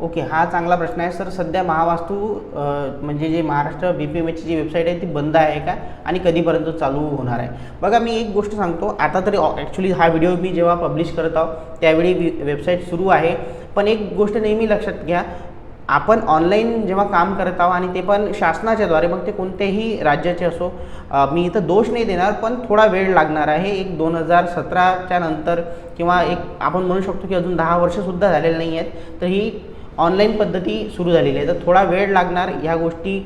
Okay हा चांगला प्रश्न आहे. सर सध्या महावास्तू म्हणजे जे महाराष्ट्र बी पी एम एची जी वेबसाईट आहे ती बंद आहे का? आणि कधीपर्यंत चालू होणार आहे? बघा मी एक गोष्ट सांगतो. आता तरी ॲक्च्युली हा व्हिडिओ मी जेव्हा पब्लिश करत आहो त्यावेळी वेबसाईट सुरू आहे. पण एक गोष्ट नेहमी लक्षात घ्या. आपण ऑनलाईन जेव्हा काम करत आहोत आणि ते पण शासनाच्याद्वारे मग ते कोणत्याही राज्याचे असो मी इथं दोष नाही देणार पण थोडा वेळ लागणार आहे. एक दोन हजार सतराच्या नंतर किंवा एक आपण म्हणू शकतो की अजून दहा वर्षसुद्धा झालेले नाही आहेत तर ही ऑनलाईन पद्धती सुरू झालेली आहे. तर थोडा वेळ लागणार ह्या गोष्टी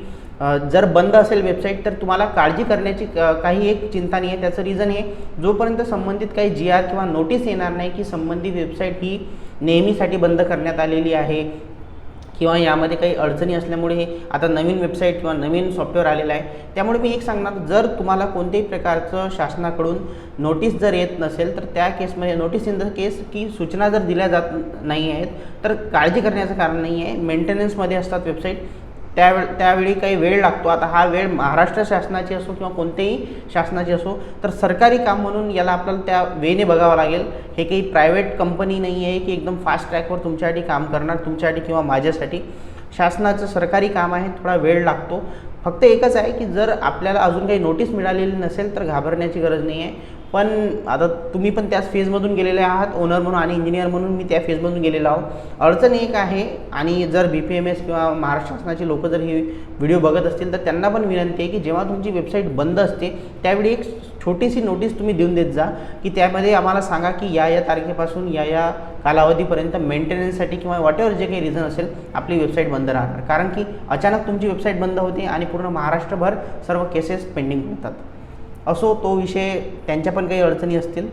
जर बंद असेल वेबसाईट तर तुम्हाला काळजी करण्याची काही एक चिंता नाही आहे. त्याचं रिझन हे जोपर्यंत संबंधित काही जी आर किंवा नोटीस येणार नाही की संबंधित वेबसाईट ही नेहमीसाठी बंद करण्यात आलेली आहे किंवा यामध्ये काही अडचणी असल्यामुळे हे आता नवीन वेबसाईट किंवा नवीन सॉफ्टवेअर आलेलं आहे. त्यामुळे मी एक सांगणार जर तुम्हाला कोणत्याही प्रकारचं शासनाकडून नोटीस जर येत नसेल तर त्या केसमध्ये नोटीस इन द केस की सूचना जर दिल्या जात नाही आहेत तर काळजी करण्याचं कारण नाही आहे मेंटेनन्समध्ये असतात वेबसाईट त्यावेळ त्यावेळी काही वेळ लागतो. आता हा वेळ महाराष्ट्र शासनाची असो किंवा कोणतेही शासनाची असो तर सरकारी काम म्हणून याला आपल्याला त्या वेने बघावं लागेल. हे काही प्रायव्हेट कंपनी नाही आहे की एकदम फास्ट ट्रॅकवर तुमच्यासाठी काम करणार तुमच्यासाठी किंवा माझ्यासाठी. शासनाचं सरकारी काम आहे थोडा वेळ लागतो. फक्त एकच आहे की जर आपल्याला अजून काही नोटीस मिळालेली नसेल तर घाबरण्याची गरज नाही आहे पण आता तुम्ही पण त्याच फेजमधून गेलेले आहात ओनर म्हणून आणि इंजिनियर म्हणून मी त्या फेजमधून गेलेलो आहो अडचण एक आहे आणि जर बी पी एम एस किंवा महाराष्ट्र शासनाची लोक जर हे व्हिडिओ बघत असतील तर त्यांना पण विनंती आहे की जेव्हा तुमची वेबसाईट बंद असते त्यावेळी एक छोटीशी नोटीस तुम्ही देऊन देत जा की त्यामध्ये आम्हाला सांगा की या या तारखेपासून या या कालावधीपर्यंत मेंटेनन्ससाठी किंवा वॉटेवर जे काही रिझन असेल आपली वेबसाईट बंद राहणार. कारण की अचानक तुमची वेबसाईट बंद होते आणि पूर्ण महाराष्ट्रभर सर्व केसेस पेंडिंग होतात. असो तो विषय त्यांच्या पण काही अडचणी असतील